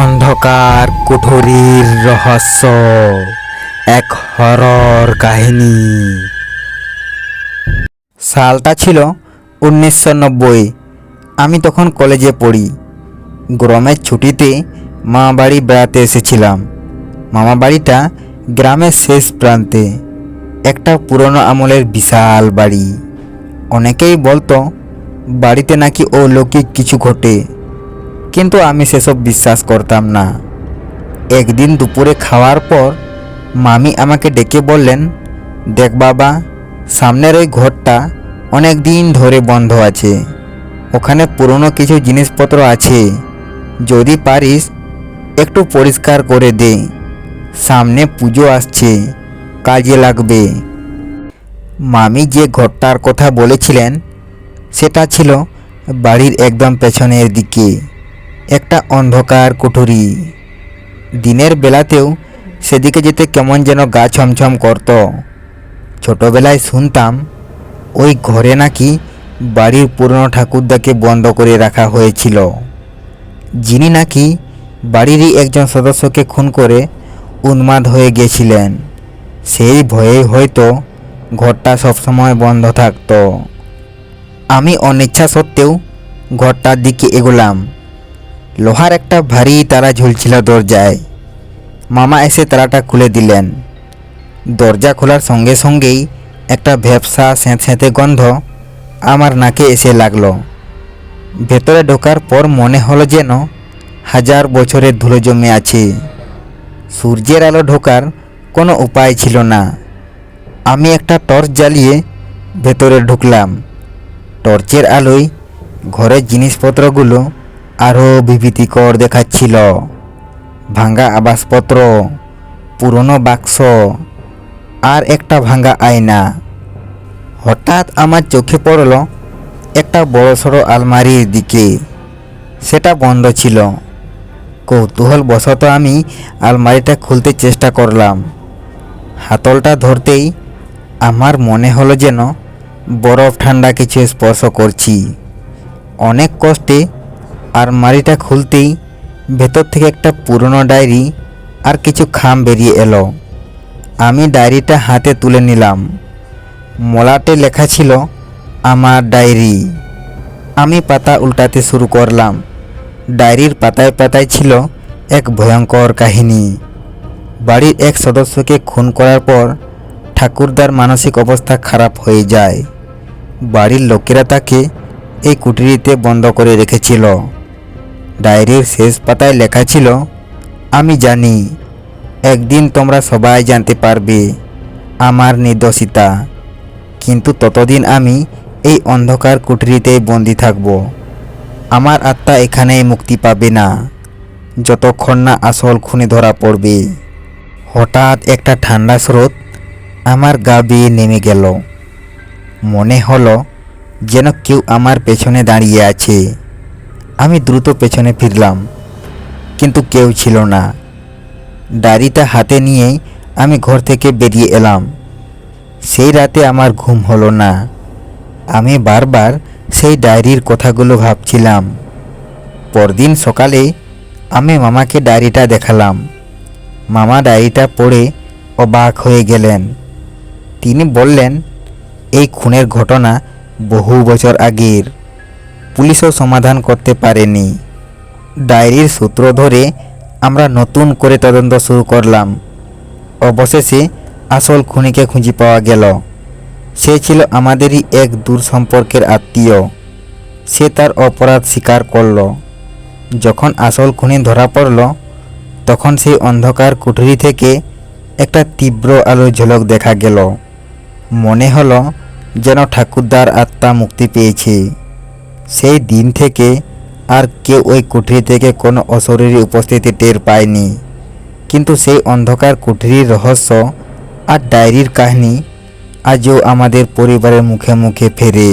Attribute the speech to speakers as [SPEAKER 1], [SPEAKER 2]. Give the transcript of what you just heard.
[SPEAKER 1] অন্ধকার কুঠুরির রহস্য, এক হরর কাহিনী। সালটা ছিল উনিশশো নব্বই। আমি তখন কলেজে পড়ি। গরমের ছুটিতে মা বাড়ি বেড়াতে এসেছিলাম। মামা বাড়িটা গ্রামের শেষ প্রান্তে, একটা পুরনো আমলের বিশাল বাড়ি। অনেকেই বলতো, বাড়িতে নাকি অলৌকিক কিছু ঘটে। কিন্তু আমি সেসব বিশ্বাস করতাম না। একদিন দুপুরে খাওয়ার পর মামি আমাকে ডেকে বললেন, দেখ বাবা, সামনের ওই ঘরটা অনেক দিন ধরে বন্ধ আছে। ওখানে পুরনো কিছু জিনিসপত্র আছে। যদি পারিস, একটু পরিষ্কার করে দে। সামনে পুজো আসছে, কাজে লাগবে। মামি যে ঘরটার কথা বলেছিলেন, সেটা ছিল বাড়ির একদম পেছনের দিকে। একটা অন্ধকার কুঠুরি। দিনের বেলাতেও সেদিকে যেতে কেমন যেন গা ছমছম করত। ছোটবেলায় শুনতাম, ওই ঘরে নাকি বাড়ির পুরনো ঠাকুরদাকে বন্ধ করে রাখা হয়েছিল। যিনি নাকি বাড়িরই একজন সদস্যকে খুন করে উন্মাদ হয়ে গেছিলেন। সেই ভয়ে হয়তো ঘরটা সবসময় বন্ধ থাকত। আমি অনিচ্ছা সত্ত্বেও ঘরটার দিকে এগোলাম। লোহার একটা ভারী তারা ঝুলছিল দরজায়। মামা এসে তারাটা খুলে দিলেন। দরজা খোলার সঙ্গে সঙ্গেই একটা ভ্যাবসা স্যাঁতস্যাঁতে গন্ধ আমার নাকে এসে লাগল। ভেতরে ঢোকার পর মনে হলো যেন হাজার বছরের ধুলো জমে আছে। সূর্যের আলো ঢোকার কোনো উপায় ছিল না। আমি একটা টর্চ জ্বালিয়ে ভেতরে ঢুকলাম। টর্চের আলোয় ঘরের জিনিসপত্রগুলো আরও বিভীতিকর দেখাচ্ছিল। ভাঙ্গা আবাসপত্র, পুরনো বাক্স, আর একটা ভাঙ্গা আয়না। হঠাৎ আমার চোখে পড়ল একটা বড়সড় আলমারির দিকে। সেটা বন্ধ ছিল। কৌতূহল বশত আমি আলমারিটা খুলতে চেষ্টা করলাম। হাতলটা ধরতেই আমার মনে হলো যেন বরফ ঠান্ডা কিছু স্পর্শ করছি। অনেক কষ্টে আলমারিটা খুলতেই ভেতর থেকে একটা পুরনো ডায়েরি আর কিছু খাম বেরিয়ে এলো। আমি ডায়েরিটা হাতে তুলে নিলাম। মলাটে লেখা ছিল, আমার ডায়েরি। আমি পাতা উল্টাতে শুরু করলাম। ডায়েরির পাতায় পাতায় ছিল এক ভয়ঙ্কর কাহিনী। বাড়ির এক সদস্যকে খুন করার পর ঠাকুরদার মানসিক অবস্থা খারাপ হয়ে যায়। বাড়ির লোকেরা তাকে এই কুটিরিতে বন্ধ করে রেখেছিল। ডায়েরির শেষ পাতায় লেখা ছিল, আমি জানি, একদিন তোমরা সবাই জানতে পারবে আমার নির্দোষিতা। কিন্তু ততদিন আমি এই অন্ধকার কুঠরিতেই বন্দি থাকব। আমার আত্মা এখানেই মুক্তি পাবে না, যতক্ষণ না আসল খুনে ধরা পড়বে। হঠাৎ একটা ঠান্ডা স্রোত আমার গা বেয়ে নেমে গেল। মনে হলো যেন কেউ আমার পেছনে দাঁড়িয়ে আছে। আমি দ্রুত পেছনে ফিরলাম, কিন্তু কেউ ছিল না। ডায়েরিটা হাতে নিয়েই আমি ঘর থেকে বেরিয়ে এলাম। সেই রাতে আমার ঘুম হলো না। আমি বারবার সেই ডায়েরির কথাগুলো ভাবছিলাম। পরদিন সকালে আমি মামাকে ডায়েরিটা দেখালাম। মামা ডায়েরিটা পড়ে অবাক হয়ে গেলেন। তিনি বললেন, এই খুনের ঘটনা বহু বছর আগের। পুলিশও সমাধান করতে পারেনি। ডায়েরির সূত্র ধরে আমরা নতুন করে তদন্ত শুরু করলাম। অবশেষে আসল খুনিকে খুঁজে পাওয়া গেল। সে ছিল আমাদেরই এক দূর সম্পর্কের আত্মীয়। সে তার অপরাধ স্বীকার করল। যখন আসল খুনি ধরা পড়ল, তখন সেই অন্ধকার কুঠুরি থেকে একটা তীব্র আলোর ঝলক দেখা গেল। মনে হলো যেন ঠাকুরদার আত্মা মুক্তি পেয়েছে। সেই দিন থেকে আর কেউ ওই কুঠরি থেকে কোনো অশরীরী উপস্থিতি টের পায়নি। কিন্তু সেই অন্ধকার কুঠরির রহস্য আর ডায়েরির কাহিনী আজও আমাদের পরিবারের মুখে মুখে ফেরে।